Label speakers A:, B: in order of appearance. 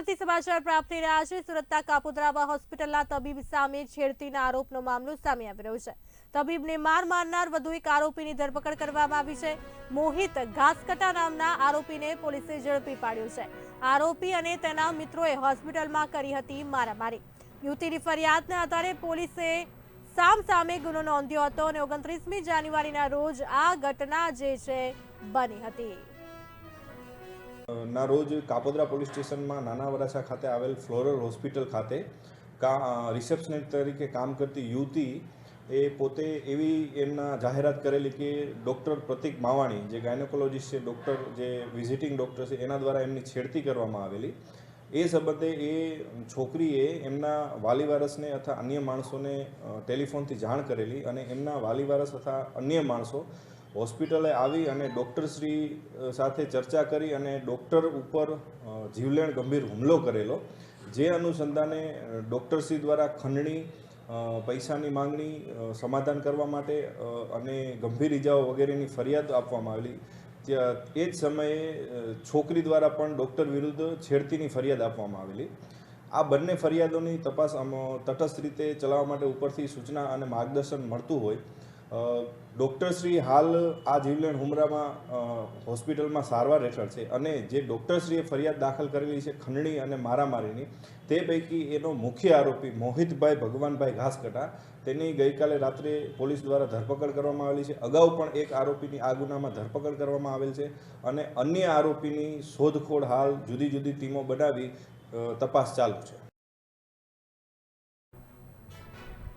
A: સુરતથી સમાચાર પ્રાપ્ત થઈ રહ્યા છે. સુરતના કાપોદ્રામાં હોસ્પિટલના તબીબ સામે છેડતીના આરોપનો મામલો સામે આવી રહ્યો છે. તબીબને માર મારનાર વધુ એક આરોપીની ધરપકડ કરવામાં આવી છે. મોહિત ઘાસકટા નામના આરોપીને પોલીસે ઝડપી પાડ્યો છે. આરોપી અને તેના મિત્રોએ હોસ્પિટલમાં કરી હતી મારામારી. યુવતીની ફરિયાદના આધારે પોલીસે સામ સામે ગુનો નોંધ્યો હતો અને ઓગણત્રીસમી જાન્યુઆરીના રોજ આ ઘટના જે છે બની હતી.
B: ના રોજ કાપોદરા પોલીસ સ્ટેશનમાં નાના વરાછા ખાતે આવેલ ફ્લોરલ હોસ્પિટલ ખાતે રિસેપ્શનિસ્ટ તરીકે કામ કરતી યુવતી એ પોતે એવી એમના જાહેરાત કરેલી કે ડૉક્ટર પ્રતિક માવાણી, જે ગાયનોકોલોજીસ્ટ છે, ડૉક્ટર, જે વિઝિટિંગ ડૉક્ટર છે, એના દ્વારા એમની છેડતી કરવામાં આવેલી. એ સંબંધે એ છોકરીએ એમના વાલીવારસને અથવા અન્ય માણસોને ટેલિફોનથી જાણ કરેલી અને એમના વાલીવારસ અથવા અન્ય માણસો હોસ્પિટલે આવી અને ડૉક્ટરશ્રી સાથે ચર્ચા કરી અને ડૉક્ટર ઉપર જીવલેણ ગંભીર હુમલો કરેલો. જે અનુસંધાને ડૉક્ટરશ્રી દ્વારા ખંડણી પૈસાની માંગણી સમાધાન કરવા માટે અને ગંભીર ઇજાઓ વગેરેની ફરિયાદ આપવામાં આવેલી. એ જ સમયે છોકરી દ્વારા પણ ડૉક્ટર વિરુદ્ધ છેડતીની ફરિયાદ આપવામાં આવેલી. આ બંને ફરિયાદોની તપાસ તટસ્થ રીતે ચલાવવા માટે ઉપરથી સૂચના અને માર્ગદર્શન મળતું હોય. ડૉક્ટરશ્રી હાલ આ જીવલેણ હુમરામાં હોસ્પિટલમાં સારવાર હેઠળ છે અને જે ડૉક્ટરશ્રીએ ફરિયાદ દાખલ કરેલી છે ખંડણી અને મારામારીની, તે પૈકી એનો મુખ્ય આરોપી મોહિતભાઈ ભગવાનભાઈ ઘાસકટા, તેની ગઈકાલે રાત્રે પોલીસ દ્વારા ધરપકડ કરવામાં આવેલી છે. અગાઉ પણ એક આરોપીની આ ગુનામાં ધરપકડ કરવામાં આવેલ છે અને અન્ય આરોપીની શોધખોળ હાલ જુદી જુદી ટીમો બનાવી તપાસ ચાલુ છે.